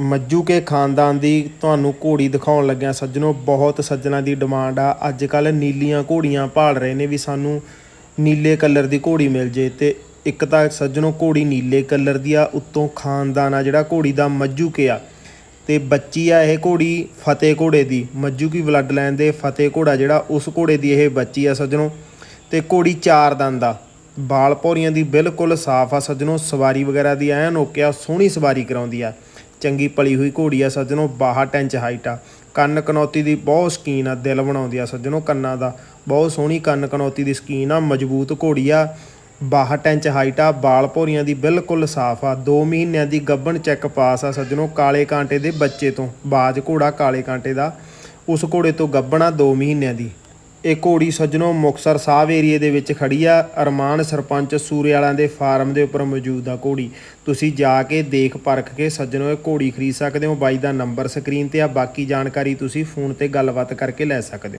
ਮੱਜੂ ਕੇ ਖਾਨਦਾਨ ਦੀ ਤੁਹਾਨੂੰ ਘੋੜੀ ਦਿਖਾਉਣ ਲੱਗਿਆ ਸੱਜਣੋ, ਬਹੁਤ ਸੱਜਣਾ ਦੀ ਡਿਮਾਂਡ ਆ। ਅੱਜ ਕੱਲ ਨੀਲੀਆਂ ਘੋੜੀਆਂ ਭਾਲ ਰਹੇ ਨੇ ਵੀ ਸਾਨੂੰ ਨੀਲੇ ਕਲਰ ਦੀ ਘੋੜੀ ਮਿਲ ਜੇ ਤੇ ਇੱਕ ਤਾਂ ਸੱਜਣੋ, ਘੋੜੀ ਨੀਲੇ ਕਲਰ ਦੀ ਆ, ਉੱਤੋਂ ਖਾਨਦਾਨ ਆ ਜਿਹੜਾ ਘੋੜੀ ਦਾ ਮੱਜੂ ਕੇ ਆ। ਤੇ ਬੱਚੀ ਆ ਇਹ ਘੋੜੀ ਫਤਿਹ ਘੋੜੇ ਦੀ। ਮੱਜੂ ਕੀ ਬਲੱਡ ਲਾਈਨ ਦੇ ਫਤਿਹ ਘੋੜਾ ਜਿਹੜਾ, ਉਸ ਘੋੜੇ ਦੀ ਇਹ ਬੱਚੀ ਆ ਸੱਜਣੋ। ਤੇ ਘੋੜੀ ਚਾਰ ਦੰਦ ਆ। ਬਾਲ ਪੌਰੀਆਂ ਦੀ ਬਿਲਕੁਲ ਸਾਫ਼ ਆ ਸੱਜਣੋ। ਸਵਾਰੀ ਵਗੈਰਾ ਦੀ ਐਨ ਓਕੇ ਆ, ਸੋਹਣੀ ਸਵਾਰੀ ਕਰਾਉਂਦੀ ਆ। ਚੰਗੀ ਪਲੀ ਹੋਈ ਘੋੜੀ ਆ ਸੱਜਣੋ 62 ਇੰਚ ਹਾਈਟ ਆ। ਕੰਨ ਕਨੌਤੀ ਦੀ ਬਹੁਤ ਸਕੀਨ ਆ, ਦਿਲ ਬਣਾਉਂਦੀ ਆ ਸੱਜਣੋ ਕੰਨਾਂ ਦਾ। ਬਹੁਤ ਸੋਹਣੀ ਕੰਨ ਕਨੌਤੀ ਦੀ ਸਕੀਨ ਆ, ਮਜ਼ਬੂਤ ਘੋੜੀ ਆ। 62 ਇੰਚ ਹਾਈਟ ਆ, ਬਾਲ ਭੋਰੀਆਂ ਦੀ ਬਿਲਕੁਲ ਸਾਫ਼ ਆ। 2 ਮਹੀਨਿਆਂ ਦੀ ਗੱਭਣ ਚੈੱਕ ਪਾਸ ਆ ਸੱਜਣੋ ਕਾਲੇ ਕਾਂਟੇ ਦੇ ਬੱਚੇ ਤੋਂ। ਬਾਜ ਘੋੜਾ ਕਾਲੇ ਕਾਂਟੇ ਦਾ। ਉਸ ਘੋੜੇ ਤੋਂ ਗੱਭਣ ਆ 2 ਮਹੀਨਿਆਂ ਦੀ। ਇਹ ਘੋੜੀ ਸੱਜਣੋ ਮੁਕਸਰ ਸਾਹਿਬ ਏਰੀਏ ਦੇ ਵਿੱਚ ਖੜੀ ਆ। ਅਰਮਾਨ ਸਰਪੰਚ ਸੂਰੇ ਵਾਲਿਆਂ ਦੇ ਫਾਰਮ ਦੇ ਉੱਪਰ ਮੌਜੂਦ ਆ ਘੋੜੀ। ਤੁਸੀਂ ਜਾ ਕੇ ਦੇਖ ਪਰਖ ਕੇ ਸੱਜਣੋ, ਇਹ ਘੋੜੀ ਖਰੀਦ ਸਕਦੇ ਹੋ। ਬਾਈ ਦਾ ਨੰਬਰ ਸਕਰੀਨ ਤੇ ਆ। ਬਾਕੀ ਜਾਣਕਾਰੀ ਤੁਸੀਂ ਫੋਨ ਤੇ ਗੱਲਬਾਤ ਕਰਕੇ ਲੈ ਸਕਦੇ ਹੋ।